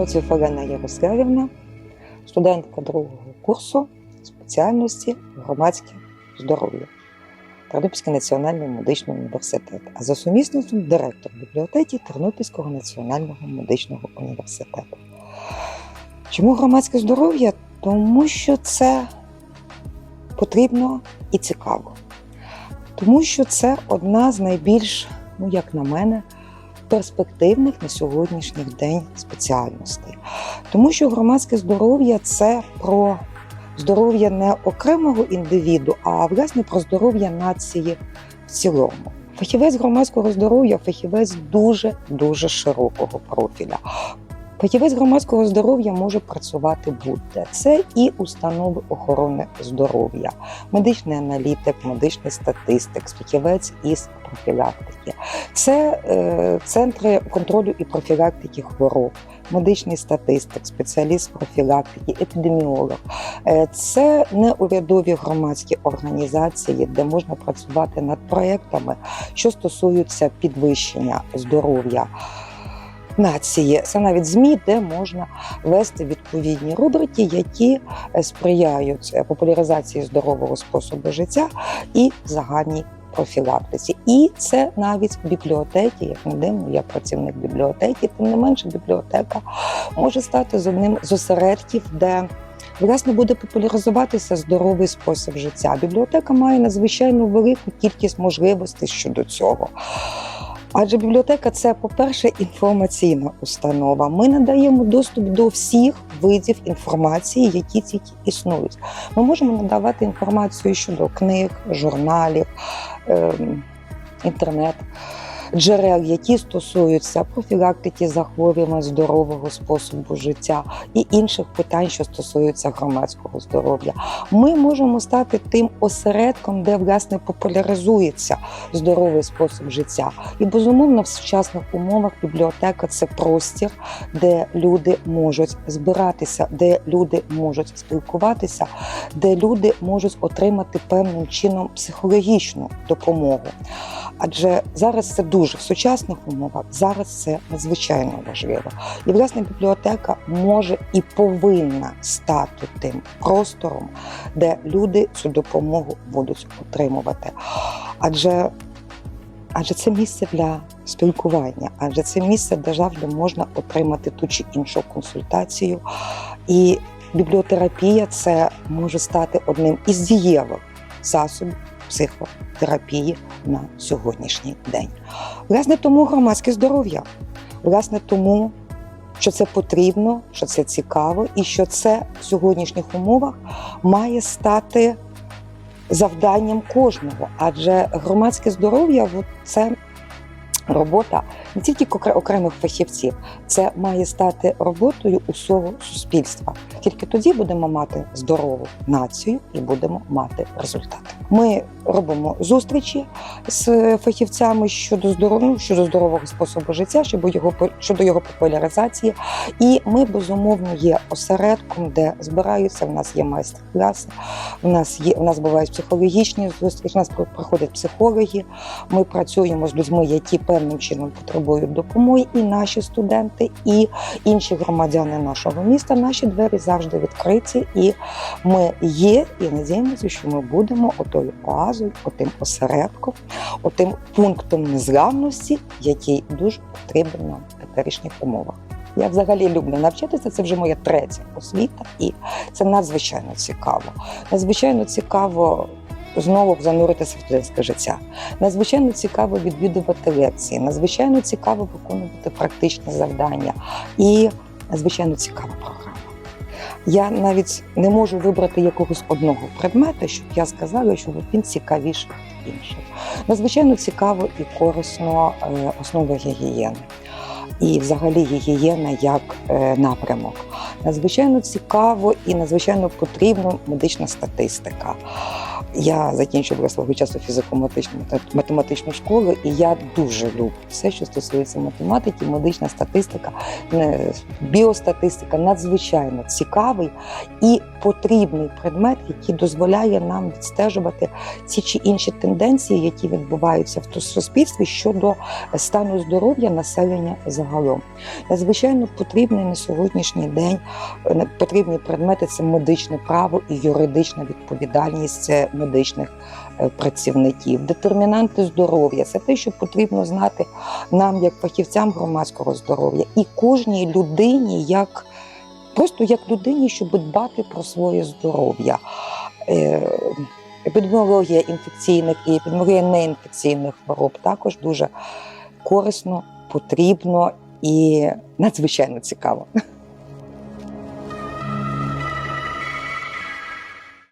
напротив Олена Ярославівна, студентка другого курсу спеціальності громадське здоров'я Тернопільський національний медичний університет, а за сумісництвом директор бібліотеки Тернопільського національного медичного університету. Чому громадське здоров'я? Тому що це потрібно і цікаво. Тому що це одна з найбільш, ну як на мене, перспективних на сьогоднішній день спеціальностей. Тому що громадське здоров'я це про здоров'я не окремого індивіду, а власне про здоров'я нації в цілому. Фахівець громадського здоров'я фахівець дуже дуже широкого профіля. Фахівець громадського здоров'я може працювати будь-де. Це і установи охорони здоров'я, медичний аналітик, медичний статистик, фахівець із профілактики, це е, центри контролю і профілактики хвороб, медичний статистик, спеціаліст профілактики, епідеміолог. Е, це неурядові громадські організації, де можна працювати над проектами, що стосуються підвищення здоров'я нації. Це навіть ЗМІ, де можна вести відповідні рубрики, які е, сприяють е, популяризації здорового способу життя і загальній профілактиці. І це навіть бібліотеки, як не дивно, я працівник бібліотеки, тим не менше бібліотека може стати з одним з осередків, де Власне, буде популяризуватися здоровий спосіб життя. Бібліотека має надзвичайно велику кількість можливостей щодо цього. Адже бібліотека це, по-перше, інформаційна установа. Ми надаємо доступ до всіх видів інформації, які тільки існують. Ми можемо надавати інформацію щодо книг, журналів, ем, інтернет. Джерел, які стосуються профілактики захворювань, здорового способу життя і інших питань, що стосуються громадського здоров'я, ми можемо стати тим осередком, де власне популяризується здоровий спосіб життя. І безумовно, в сучасних умовах бібліотека це простір, де люди можуть збиратися, де люди можуть спілкуватися, де люди можуть отримати певним чином психологічну допомогу. Адже зараз це дуже в сучасних умовах, зараз це надзвичайно важливо. І власне бібліотека може і повинна стати тим простором, де люди цю допомогу будуть отримувати. Адже Адже це місце для спілкування, адже це місце, де завжди можна отримати ту чи іншу консультацію. І бібліотерапія це може стати одним із дієвих засобів психотерапії на сьогоднішній день. Власне, тому громадське здоров'я, власне, тому. Що це потрібно, що це цікаво, і що це в сьогоднішніх умовах має стати завданням кожного, адже громадське здоров'я це робота не тільки окремих фахівців, це має стати роботою усього суспільства. Тільки тоді будемо мати здорову націю і будемо мати результати. Ми робимо зустрічі з фахівцями щодо здоров'я, щодо здорового способу життя, щодо його щодо його популяризації. І ми безумовно є осередком, де збираються. В нас є майстер-класи, в нас є в нас бувають психологічні зустрічі. в нас при- приходять психологи. Ми працюємо з людьми, які певним чином потребують допомоги. І наші студенти, і інші громадяни нашого міста. Наші двері завжди відкриті, і ми є. І надіємося, що ми будемо отою оазою, отим осередком, отим пунктом незламності, який дуже потрібен нам в теперішніх умовах. Я взагалі люблю навчатися. Це вже моя третя освіта, і це надзвичайно цікаво. Надзвичайно цікаво знову зануритися в студентське життя. Надзвичайно цікаво відвідувати лекції, надзвичайно цікаво виконувати практичні завдання і надзвичайно цікава програма. Я навіть не можу вибрати якогось одного предмета, щоб я сказала, що він цікавіший інших. Надзвичайно цікаво і корисно е, основи гігієни. І взагалі гігієна як е, напрямок. Надзвичайно цікаво і надзвичайно потрібна медична статистика. Я закінчувала свого часу фізико-математичну математичну школу, і я дуже люблю все, що стосується математики, медична статистика, біостатистика надзвичайно цікавий і потрібний предмет, який дозволяє нам відстежувати ці чи інші тенденції, які відбуваються в суспільстві щодо стану здоров'я населення загалом. Надзвичайно потрібний на сьогоднішній день потрібні предмети це медичне право і юридична відповідальність е, медичних е, працівників, детермінанти здоров'я це те, що потрібно знати нам, як фахівцям громадського здоров'я, і кожній людині, як просто як людині, щоб дбати про своє здоров'я. Е, Епідеміологія інфекційних і епідеміологія неінфекційних хвороб також дуже корисно, потрібно і надзвичайно цікаво.